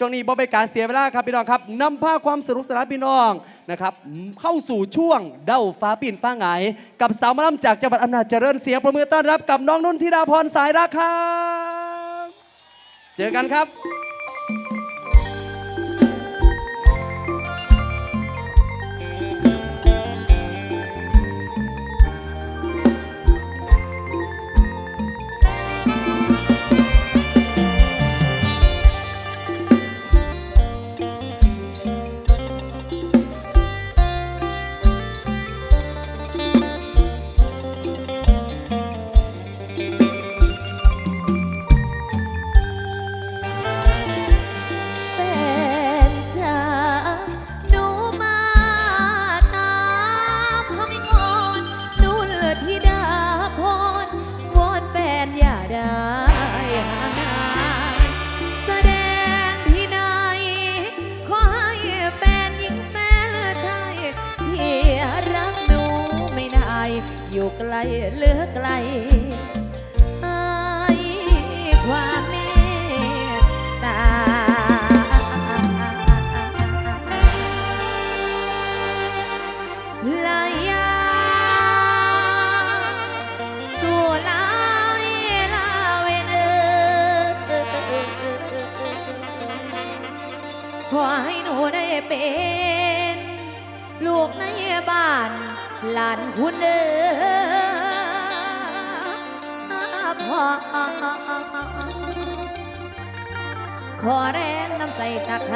ช่วงนี้บ่เป็นการเสียเวลาครับพี่น้องครับนำพาความสนุกสนานพี่น้องนะครับเข้าสู่ช่วงเด้าฟ้าปิ่นฟ้าไงายกับสาวมะล่ำจากจังหวัดอำนาจเจริญเสียงประมือต้อนรับกับน้องนุ่นธิดาพรสายรักครับ เจอกันครับ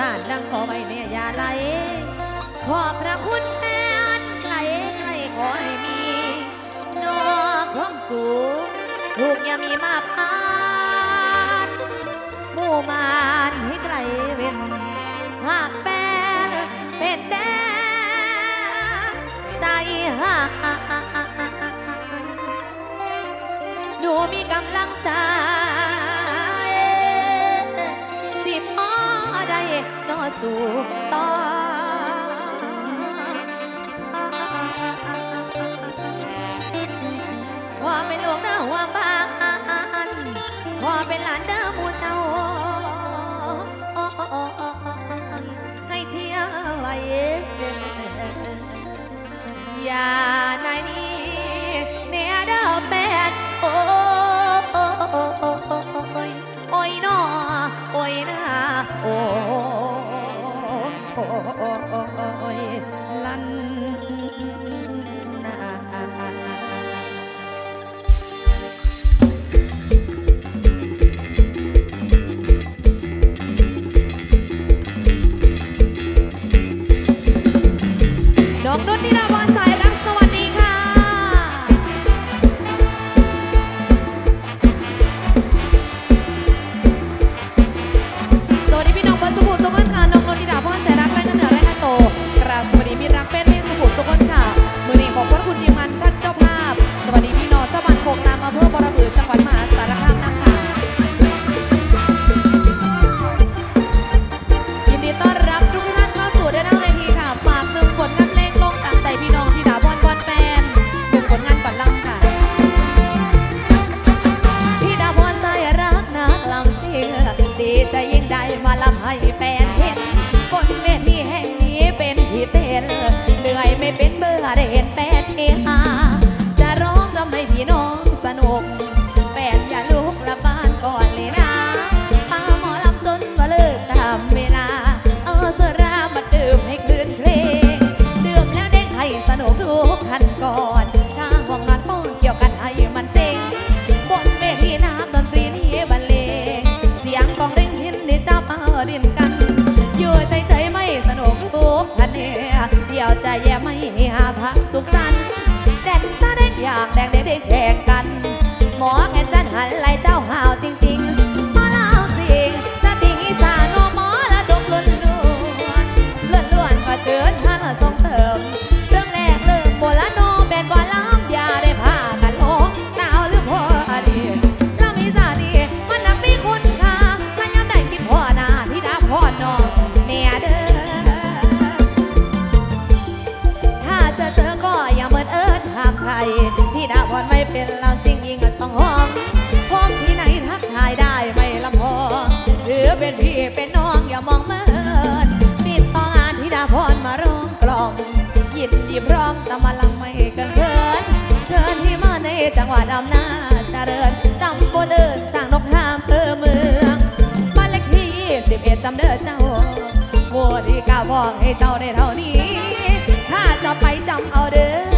ราณดังขอไว้นี่ยยาไหลขอพระคุณแม่อันไกลไกลขอให้มีนอความสูงลูกย่ามีมาพานมู่มานให้ไกลเว้นหากแปนเป็นแดงใจหาหนูมีกำลังใจ สู่ตาความเป็นหลวงหน้าหัวบ้านความเป็นหลานเด้ ดีจะยิ่งได้มาลำให้แฟนเห็นคนเวทีแห่งนี้เป็นที่เต้นเหนื่อยไม่เป็นเบื่อได้เห็นแฟน สุขสันต์ เป็นพี่เป็นน้องอย่ามองเมินติดต่องานที่ดาพรมาร้องกล่อมยินดีพร้อมตำมาลังไม่กันเกินเชิญที่มาในจังหวัดอำนาจเจริญตำบลเดินสร้างนกทามเออเมืองบ้านเล็กที่สิบเอ็ดจำเด้อเจ้าหมู่ที่ก้าบองให้เจ้าได้เท่านี้ ถ้าจะไปจำเอาเด้อ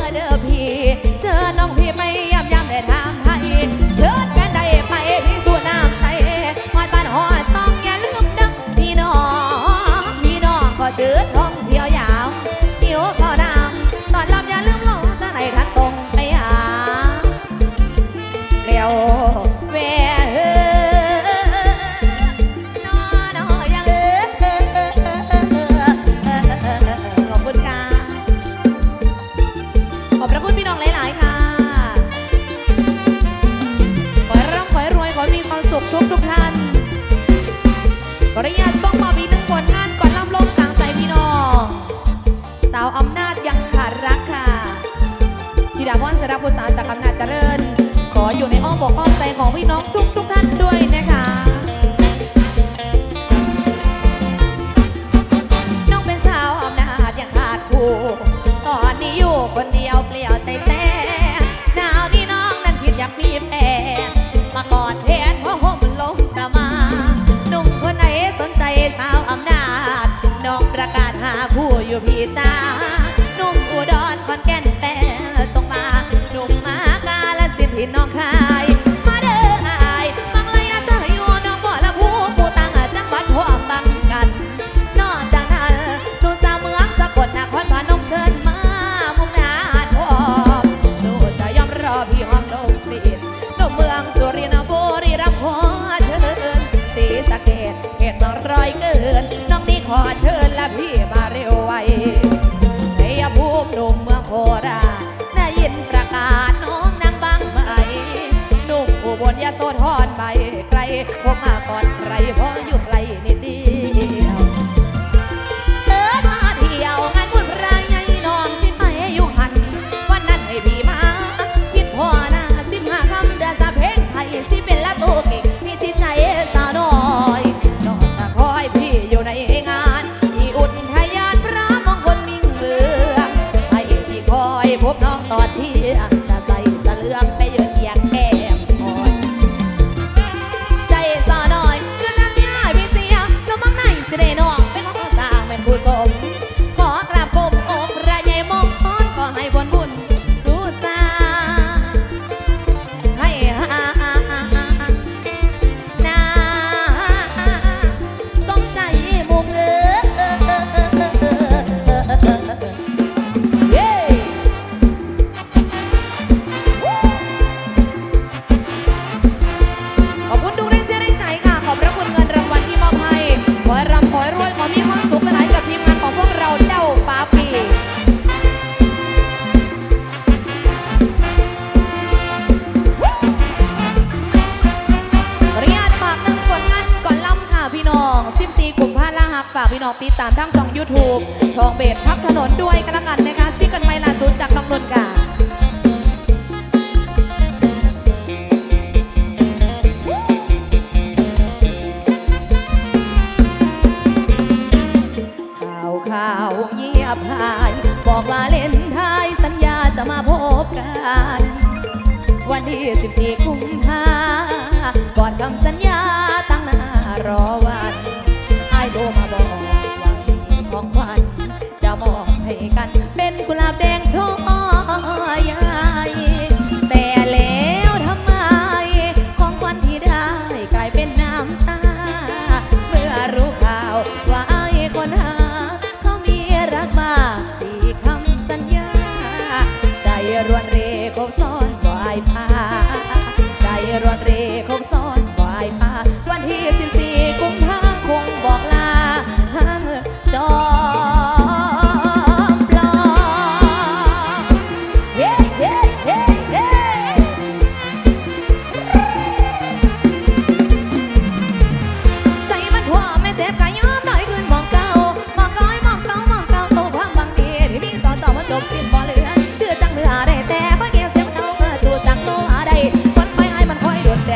ผมมาก่อนใครพออยู่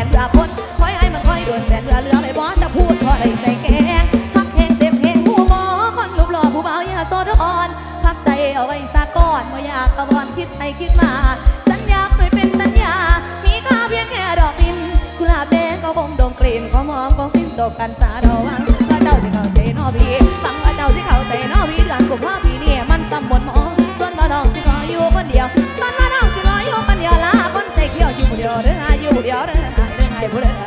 นเพื่อคนคอยให้มันคอยโดนแสนเพื่อเรือไม่บอจะพูดพอได้ใส่แกงพักแหงเต็บแหงหูหมอคนรูปหล่อผู้เบาอย่าโซดอ่อน พักใจเอาไว้ซะก่อนเมื่ออยากกระบอนคิดไปคิดมา สัญญาเคยเป็นสัญญา มีค่าเพียงแค่ดอกบินกุหลาบแดงก็บ่มดงกลิ่นขอมหอมของสิ้นตกกันสาดระวังว่าเจ้าที่เข้าใจนอพี่ฟังว่าเจ้าที่เข้าใจนอพี่เดือนกุมภาพีเนี่ยมันสมบูรหมอส่วนมาดองสิขออยู่คนเดียวส่วนมาดองสิขออยู่คนเดียวลาคนใจเขียวอยู่เดียวเด้ออยู่เดียวเด้อ por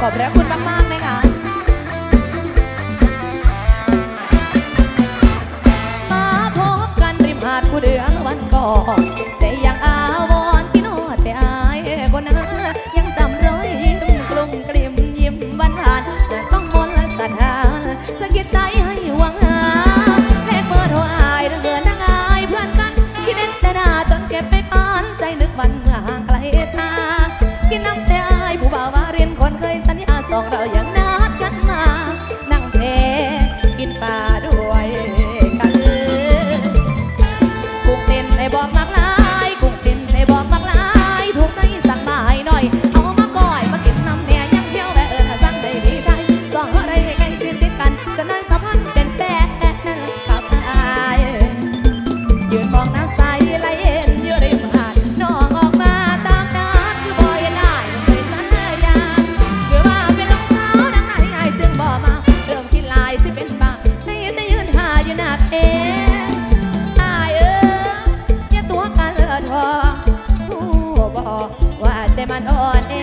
ขอบพระคุณมาก ๆ นะคะมาพบกันริมหาดกูเดืองวันก่อน มันอ่อนแอ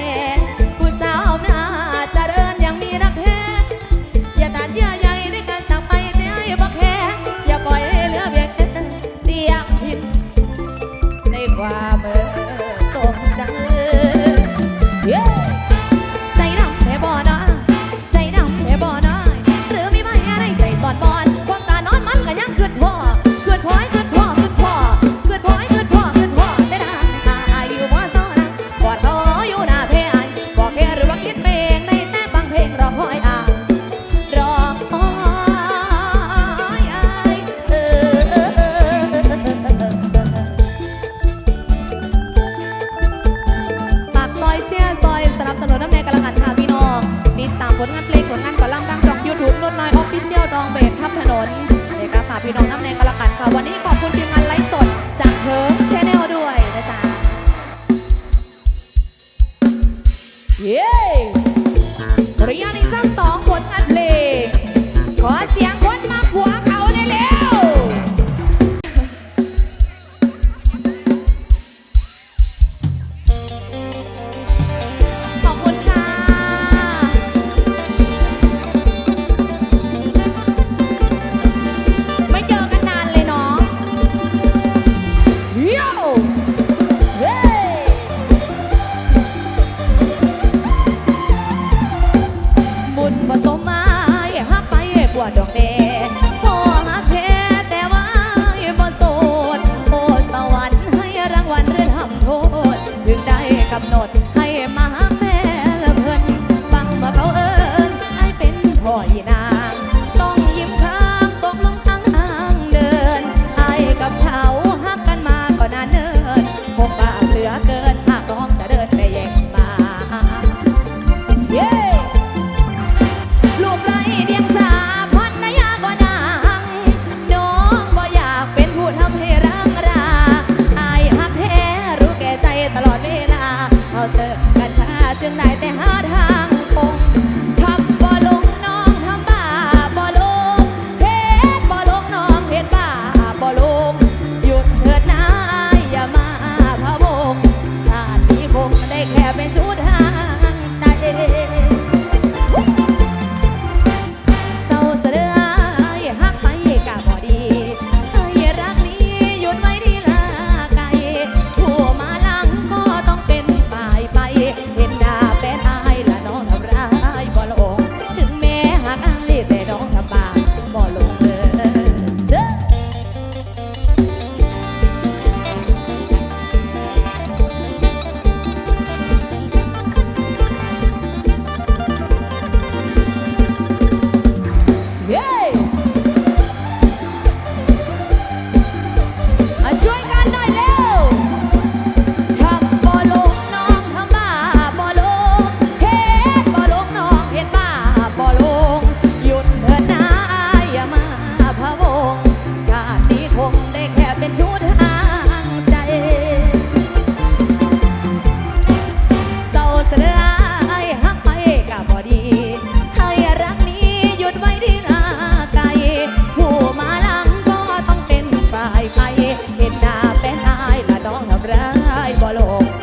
เป็นชุดให้ Bible up